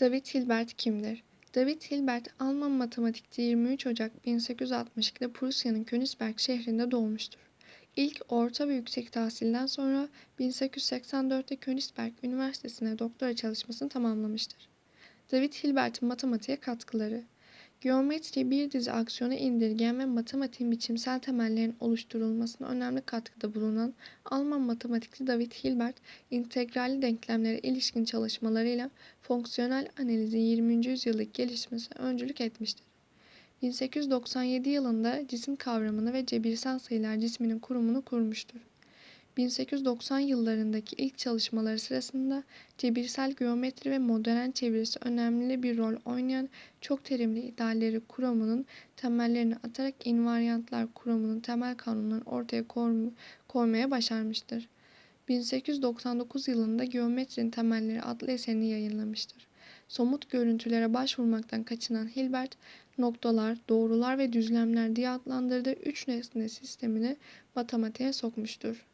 David Hilbert kimdir? David Hilbert, Alman matematikçi 23 Ocak 1862'de Prusya'nın Königsberg şehrinde doğmuştur. İlk orta ve yüksek tahsilden sonra 1884'te Königsberg Üniversitesi'ne doktora çalışmasını tamamlamıştır. David Hilbert'in matematiğe katkıları Geometriyi bir dizi aksiyona indirgen ve matematiğin biçimsel temellerinin oluşturulmasına önemli katkıda bulunan Alman matematikçi David Hilbert, integralli denklemlere ilişkin çalışmalarıyla fonksiyonel analizin 20. yüzyıldaki gelişmesine öncülük etmiştir. 1897 yılında cisim kavramını ve cebirsel sayılar cisminin kurumunu kurmuştur. 1890 yıllarındaki ilk çalışmaları sırasında cebirsel geometri ve modern çevirisi önemli bir rol oynayan çok terimli idealleri kuramının temellerini atarak invariantlar kuramının temel kanunlarını ortaya koymaya başarmıştır. 1899 yılında Geometrinin Temelleri adlı eserini yayınlamıştır. Somut görüntülere başvurmaktan kaçınan Hilbert, noktalar, doğrular ve düzlemler diye adlandırdığı üç nesne sistemini matematiğe sokmuştur.